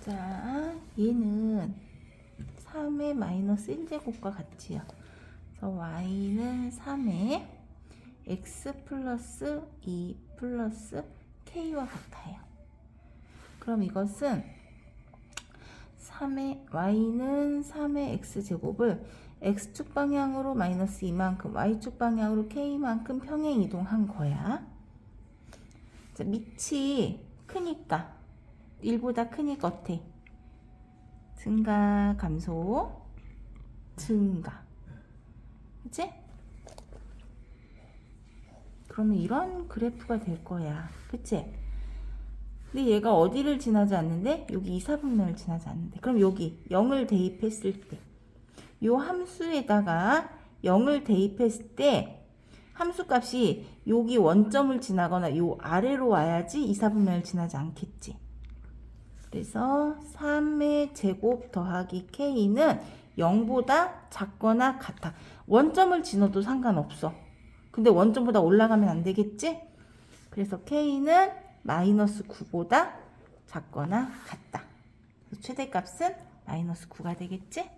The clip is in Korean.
자, 얘는 3의 마이너스 1제곱과 같지요. 그래서 y는 3의 x 플러스 2 플러스 k와 같아요. 그럼 이것은 3의 y는 3의 x 제곱을 x축 방향으로 마이너스 2만큼 y축 방향으로 k만큼 평행 이동한 거야. 자, 밑이 크니까 1보다 크니까 어때? 증가 감소 증가 그치? 그러면 이런 그래프가 될 거야 그치? 근데 얘가 어디를 지나지 않는데 여기 2, 4분면을 지나지 않는데 그럼 여기 0을 대입했을 때 요 함수에다가 0을 대입했을 때 함수 값이 여기 원점을 지나거나 요 아래로 와야지 2, 4분면을 지나지 않겠지 그래서 3의 제곱 더하기 k는 0보다 작거나 같아. 원점을 지나도 상관없어. 근데 원점보다 올라가면 안 되겠지? 그래서 k는 마이너스 9보다 작거나 같다. 최대값은 마이너스 9가 되겠지?